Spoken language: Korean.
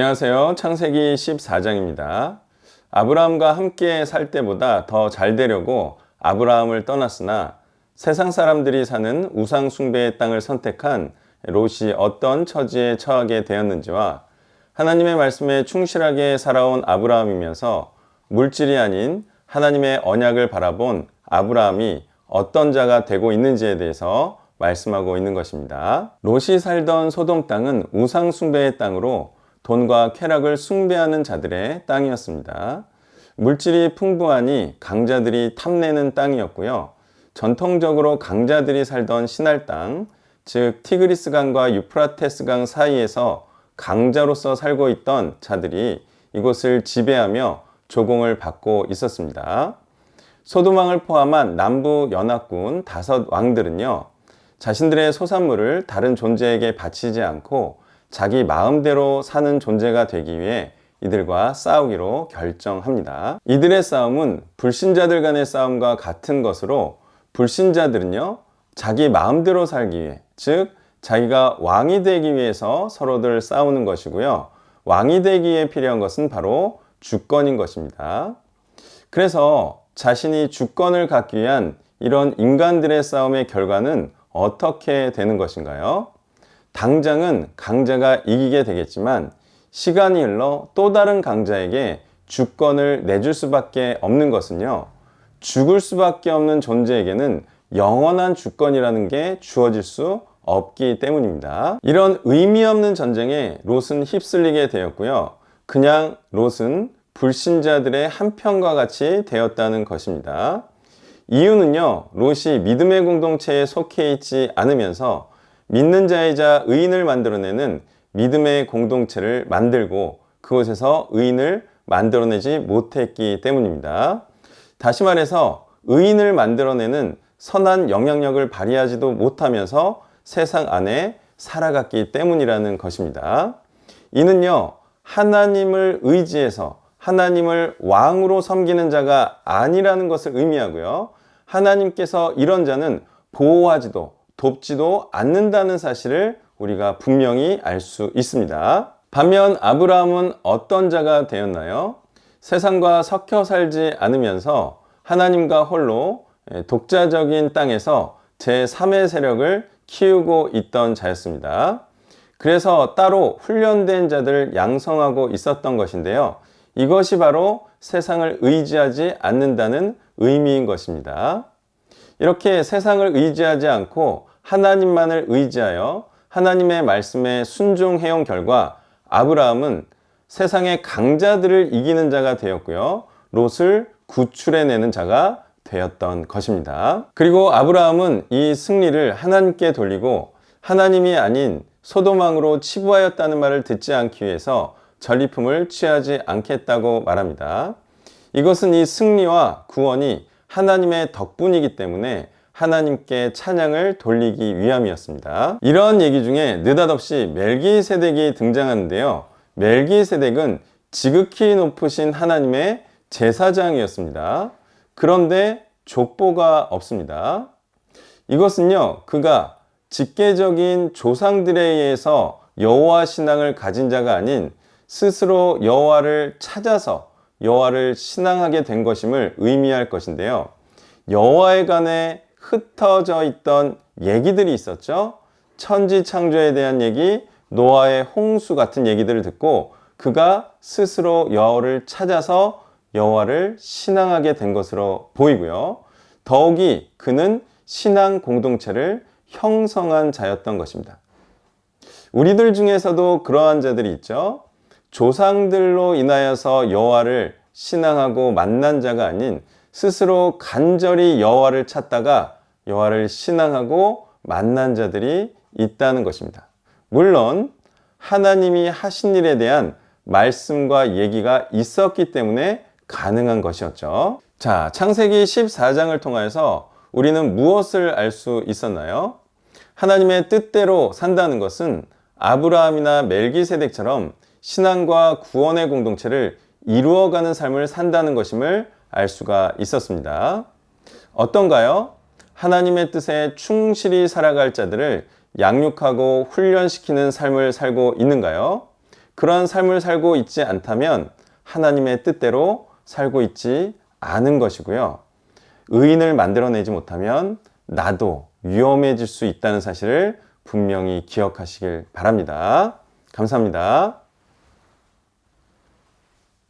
안녕하세요. 창세기 14장입니다. 아브라함과 함께 살 때보다 더 잘 되려고 아브라함을 떠났으나 세상 사람들이 사는 우상 숭배의 땅을 선택한 롯이 어떤 처지에 처하게 되었는지와 하나님의 말씀에 충실하게 살아온 아브라함이면서 물질이 아닌 하나님의 언약을 바라본 아브라함이 어떤 자가 되고 있는지에 대해서 말씀하고 있는 것입니다. 롯이 살던 소돔 땅은 우상 숭배의 땅으로 돈과 쾌락을 숭배하는 자들의 땅이었습니다. 물질이 풍부하니 강자들이 탐내는 땅이었고요. 전통적으로 강자들이 살던 신할 땅, 즉 티그리스강과 유프라테스강 사이에서 강자로서 살고 있던 자들이 이곳을 지배하며 조공을 받고 있었습니다. 소도망을 포함한 남부 연합군 다섯 왕들은요, 자신들의 소산물을 다른 존재에게 바치지 않고 자기 마음대로 사는 존재가 되기 위해 이들과 싸우기로 결정합니다. 이들의 싸움은 불신자들 간의 싸움과 같은 것으로 불신자들은요, 자기 마음대로 살기 위해, 즉, 자기가 왕이 되기 위해서 서로들 싸우는 것이고요. 왕이 되기에 필요한 것은 바로 주권인 것입니다. 그래서 자신이 주권을 갖기 위한 이런 인간들의 싸움의 결과는 어떻게 되는 것인가요? 당장은 강자가 이기게 되겠지만 시간이 흘러 또 다른 강자에게 주권을 내줄 수밖에 없는 것은요. 죽을 수밖에 없는 존재에게는 영원한 주권이라는 게 주어질 수 없기 때문입니다. 이런 의미 없는 전쟁에 롯은 휩쓸리게 되었고요. 그냥 롯은 불신자들의 한편과 같이 되었다는 것입니다. 이유는요, 롯이 믿음의 공동체에 속해 있지 않으면서 믿는 자이자 의인을 만들어내는 믿음의 공동체를 만들고 그곳에서 의인을 만들어내지 못했기 때문입니다. 다시 말해서 의인을 만들어내는 선한 영향력을 발휘하지도 못하면서 세상 안에 살아갔기 때문이라는 것입니다. 이는요, 하나님을 의지해서 하나님을 왕으로 섬기는 자가 아니라는 것을 의미하고요. 하나님께서 이런 자는 보호하지도 돕지도 않는다는 사실을 우리가 분명히 알 수 있습니다. 반면 아브라함은 어떤 자가 되었나요? 세상과 섞여 살지 않으면서 하나님과 홀로 독자적인 땅에서 제3의 세력을 키우고 있던 자였습니다. 그래서 따로 훈련된 자들을 양성하고 있었던 것인데요. 이것이 바로 세상을 의지하지 않는다는 의미인 것입니다. 이렇게 세상을 의지하지 않고 하나님만을 의지하여 하나님의 말씀에 순종해온 결과 아브라함은 세상의 강자들을 이기는 자가 되었고요. 롯을 구출해내는 자가 되었던 것입니다. 그리고 아브라함은 이 승리를 하나님께 돌리고 하나님이 아닌 소도망으로 치부하였다는 말을 듣지 않기 위해서 전리품을 취하지 않겠다고 말합니다. 이것은 이 승리와 구원이 하나님의 덕분이기 때문에 하나님께 찬양을 돌리기 위함이었습니다. 이러한 얘기 중에 느닷없이 멜기세덱이 등장하는데요. 멜기세덱은 지극히 높으신 하나님의 제사장이었습니다. 그런데 족보가 없습니다. 이것은요, 그가 직계적인 조상들에 의해서 여호와 신앙을 가진 자가 아닌 스스로 여호와를 찾아서 여호와를 신앙하게 된 것임을 의미할 것인데요. 여호와에 관해 흩어져 있던 얘기들이 있었죠. 천지 창조에 대한 얘기, 노아의 홍수 같은 얘기들을 듣고 그가 스스로 여호와를 찾아서 여호와를 신앙하게 된 것으로 보이고요. 더욱이 그는 신앙 공동체를 형성한 자였던 것입니다. 우리들 중에서도 그러한 자들이 있죠. 조상들로 인하여서 여호와를 신앙하고 만난 자가 아닌 스스로 간절히 여호와를 찾다가 여호와를 신앙하고 만난 자들이 있다는 것입니다. 물론 하나님이 하신 일에 대한 말씀과 얘기가 있었기 때문에 가능한 것이었죠. 자, 창세기 14장을 통하여서 우리는 무엇을 알 수 있었나요? 하나님의 뜻대로 산다는 것은 아브라함이나 멜기세덱처럼 신앙과 구원의 공동체를 이루어가는 삶을 산다는 것임을 알 수가 있었습니다. 어떤가요? 하나님의 뜻에 충실히 살아갈 자들을 양육하고 훈련시키는 삶을 살고 있는가요? 그러한 삶을 살고 있지 않다면 하나님의 뜻대로 살고 있지 않은 것이고요. 의인을 만들어내지 못하면 나도 위험해질 수 있다는 사실을 분명히 기억하시길 바랍니다. 감사합니다.